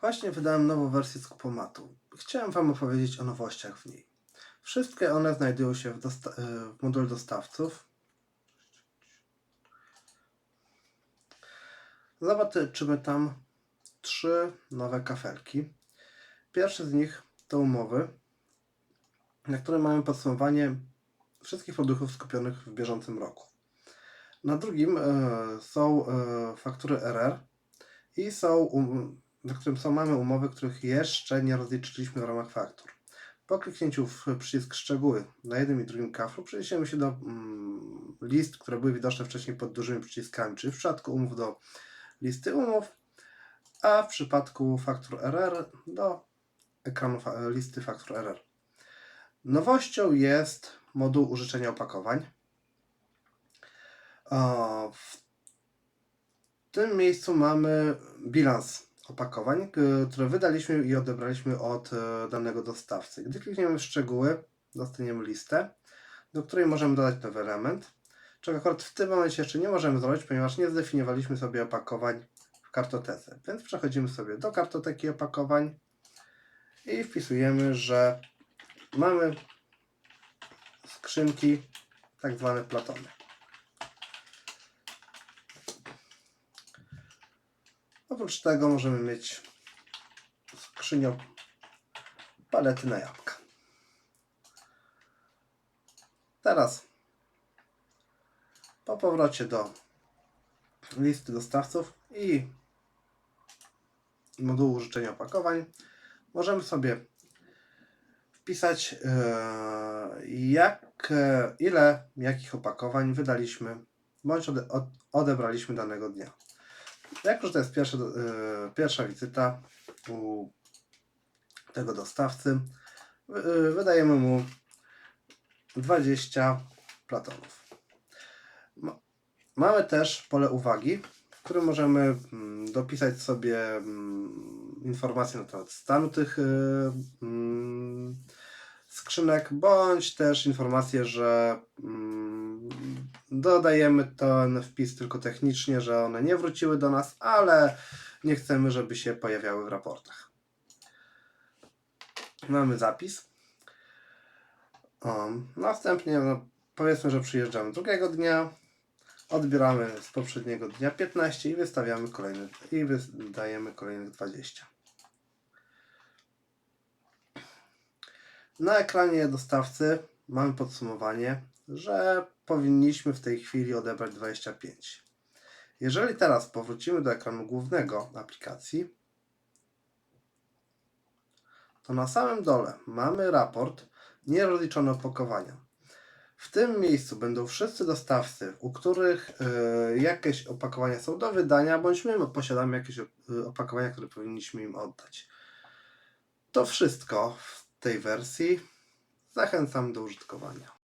Właśnie wydałem nową wersję Skupomatu. Chciałem Wam opowiedzieć o nowościach w niej. Wszystkie one znajdują się w, dosta- e, w modulu dostawców. Zobaczymy tam trzy nowe kafelki. Pierwszy z nich to umowy, na którym mamy podsumowanie wszystkich produktów skupionych w bieżącym roku. Na drugim e, są e, faktury RR i są, um, na którym są mamy umowy, których jeszcze nie rozliczyliśmy w ramach faktur. Po kliknięciu w przycisk szczegóły na jednym i drugim kaflu przeniesiemy się do mm, list, które były widoczne wcześniej pod dużymi przyciskami, czyli w przypadku umów do listy umów, a w przypadku faktur RR do ekranu fa- listy faktur RR. Nowością jest moduł użyczenia opakowań. O, W tym miejscu mamy bilans opakowań, które wydaliśmy i odebraliśmy od e, danego dostawcy. Gdy klikniemy w szczegóły, dostaniemy listę, do której możemy dodać nowy element, czego akurat w tym momencie jeszcze nie możemy zrobić, ponieważ nie zdefiniowaliśmy sobie opakowań w kartotece. Więc przechodzimy sobie do kartoteki opakowań i wpisujemy, że mamy skrzynki tak zwane platony. Oprócz tego możemy mieć skrzynię palety na jabłka. Teraz po powrocie do listy dostawców i modułu życzenia opakowań możemy sobie wpisać e, jak, e, ile jakich opakowań wydaliśmy bądź ode, od, odebraliśmy danego dnia. Jak już to jest pierwsza, e, pierwsza wizyta u tego dostawcy, e, wydajemy mu 20 platonów. Ma- Mamy też pole uwagi, w którym możemy mm, dopisać sobie mm, informacje na temat stanu tych y, mm, skrzynek, bądź też informacje, że dodajemy ten wpis tylko technicznie, że one nie wróciły do nas, ale nie chcemy, żeby się pojawiały w raportach. Mamy zapis. Um, następnie no, powiedzmy, że przyjeżdżamy drugiego dnia, odbieramy z poprzedniego dnia 15 i wystawiamy kolejny i wydajemy kolejnych 20. Na ekranie dostawcy mamy podsumowanie, że powinniśmy w tej chwili odebrać 25. Jeżeli teraz powrócimy do ekranu głównego aplikacji, to na samym dole mamy raport nierozliczone opakowania. W tym miejscu będą wszyscy dostawcy, u których e, jakieś opakowania są do wydania, bądź my posiadamy jakieś e, opakowania, które powinniśmy im oddać. To wszystko w tej wersji. Zachęcam do użytkowania.